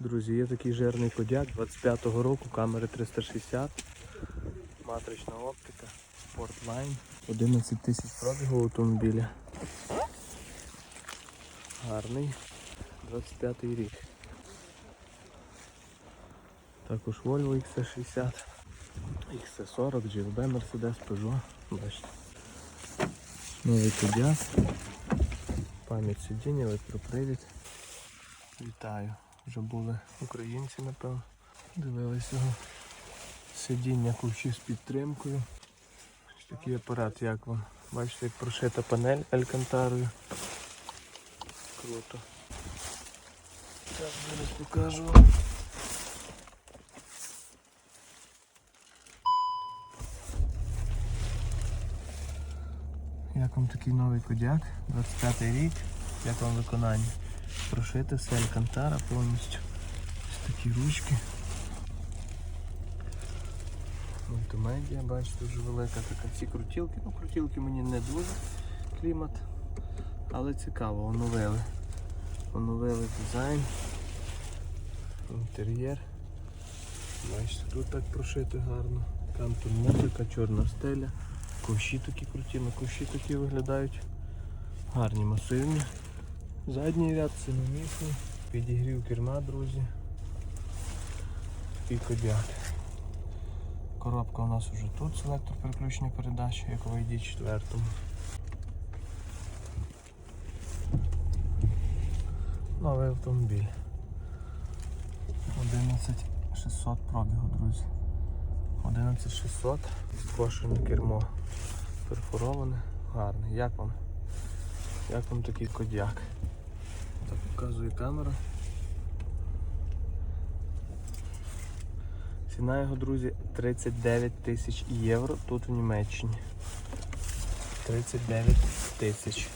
Друзі, є такий жирний кодяк 25-го року, камери 360, матрична оптика, Sportline, 11 тисяч пробігу автомобіля. Гарний. 25-й рік. Також Volvo XC60, XC40, GLB, Mercedes, Peugeot. Бачите. Новий кодяк. Пам'ять сидіння, електропривід. Вітаю. Вже були українці, напевно. Дивились його. Сидіння ковші з підтримкою. Ось такий апарат, як вам. Бачите, як прошита панель алькантарою. Круто. Так, зараз покажу. Як вам такий новий кодяк? 25 рік. Як вам виконання? Прошити все алькантара повністю. Ось такі ручки. Мультимедіа, бачите, дуже велика така. Ці крутілки. Ну, крутілки мені не дуже клімат. Але цікаво, оновили. Оновили дизайн. Інтер'єр. Бачите, тут так прошити гарно. Там тут музика, чорна стеля. Ковші такі круті, на ковші такі виглядають. Гарні, масивні. Задній ряд синомісний. Підігрів керма, друзі. І кодяк. Коробка у нас вже тут, селектор переключення передач, як в ID 4. Новий автомобіль. 11600 пробігу, друзі. 11600. Скошене кермо. Перфороване. Гарне. Як вам? Як вам такий кодяк? Так показує камера. Ціна його, друзі, 39 тисяч євро тут в Німеччині. 39 тисяч.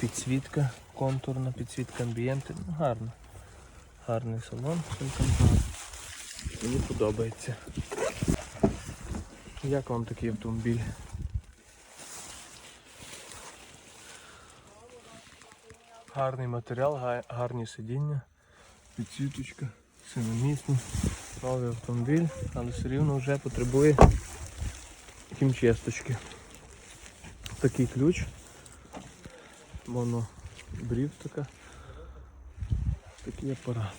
Підсвітка, контурна, підсвітка амбієнти. Ну, гарно. Гарний салон. Мені подобається. Як вам такий автомобіль? Гарний матеріал, гарні сидіння, підсвіточка, синомісний, новий автомобіль, але все рівно вже потребує хімчисточки. Такий ключ, монобрів така, такий апарат.